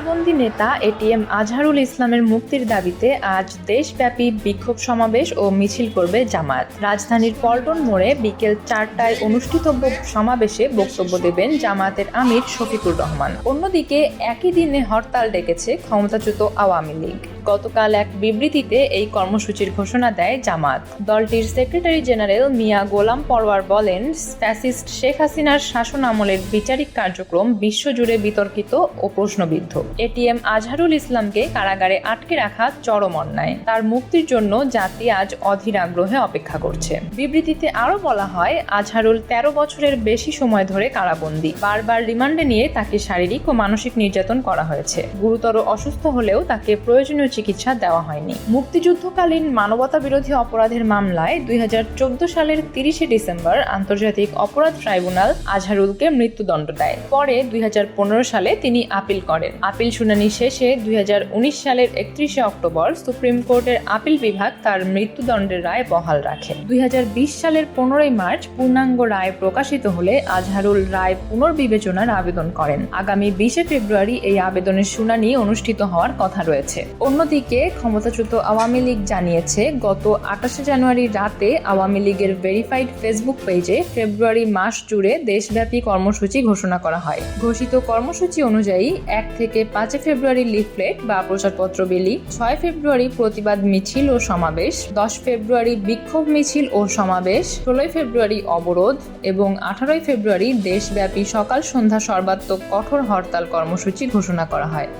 কারাবন্দী নেতা এটিএম আজহারুল ইসলামের মুক্তির দাবিতে আজ দেশব্যাপী বিক্ষোভ সমাবেশ ও মিছিল করবে জামাত রাজধানীর পল্টন মোড়ে বিকেল চারটায় অনুষ্ঠিতব্য সমাবেশে বক্তব্য দেবেন জামাতের আমির শফিকুর রহমান। অন্যদিকে একই দিনে হরতাল ডেকেছে ক্ষমতাচ্যুত আওয়ামী লীগ। গতকাল এক বিবৃতিতে এই কর্মসূচির ঘোষণা দেয় জামাত। দলটির সেক্রেটারি জেনারেল মিয়া গোলাম পরওয়ার বলেন, ফ্যাসিস্ট শেখ হাসিনার শাসন আমলের বিচারিক কার্যক্রম বিশ্বজুড়ে বিতর্কিত ও প্রশ্নবিদ্ধ। এটিএম আজহারুল ইসলামকে কারাগারে আটকে রাখা চরম অন্যায়। তার মুক্তির জন্য জাতি আজ অধীর আগ্রহে অপেক্ষা করছে। বিবৃতিতে আরও বলা হয়, আজহারুল তেরো বছরের বেশি সময় ধরে কারাবন্দী। বারবার রিমান্ডে নিয়ে তাকে শারীরিক ও মানসিক নির্যাতন করা হয়েছে। গুরুতর অসুস্থ হলেও তাকে প্রয়োজনীয় চিকিৎসা দেওয়া হয়নি। মুক্তিযুদ্ধকালীন মানবতা বিরোধী অপরাধের মামলায় দুই হাজার চোদ্দ সালের তিরিশে ডিসেম্বর আন্তর্জাতিক অপরাধ ট্রাইব্যুনাল আজহারুলকে মৃত্যুদণ্ড দেয়। পরে দুই হাজার পনেরো সালে তিনি আপিল করেন। আপিল শুনানি শেষে দুই হাজার উনিশ সালের একত্রিশে অক্টোবর সুপ্রিম কোর্টের আপিল বিভাগ তার মৃত্যুদণ্ডের রায় বহাল রাখে। দুই হাজার বিশ সালের পনেরোই মার্চ পূর্ণাঙ্গ রায় প্রকাশিত হলে আজহারুল রায় পুনর্বিবেচনার আবেদন করেন। আগামী বিশে ফেব্রুয়ারি এই আবেদনের শুনানি অনুষ্ঠিত হওয়ার কথা রয়েছে। অন্যদিকে ক্ষমতাচ্যুত আওয়ামী লীগ জানিয়েছে, গত আঠাশে জানুয়ারি রাতে আওয়ামী লীগের ভেরিফাইড ফেসবুক পেজে ফেব্রুয়ারি মাস জুড়ে দেশব্যাপী কর্মসূচি ঘোষণা করা হয়। ঘোষিত কর্মসূচি অনুযায়ী এক থেকে পাঁচে ফেব্রুয়ারি লিফলেট বা প্রচারপত্র বিলি, ছয় ফেব্রুয়ারি প্রতিবাদ মিছিল ও সমাবেশ, দশ ফেব্রুয়ারি বিক্ষোভ মিছিল ও সমাবেশ, ষোলোই ফেব্রুয়ারি অবরোধ এবং আঠারোই ফেব্রুয়ারি দেশব্যাপী সকাল সন্ধ্যা সর্বাত্মক কঠোর হরতাল কর্মসূচি ঘোষণা করা হয়।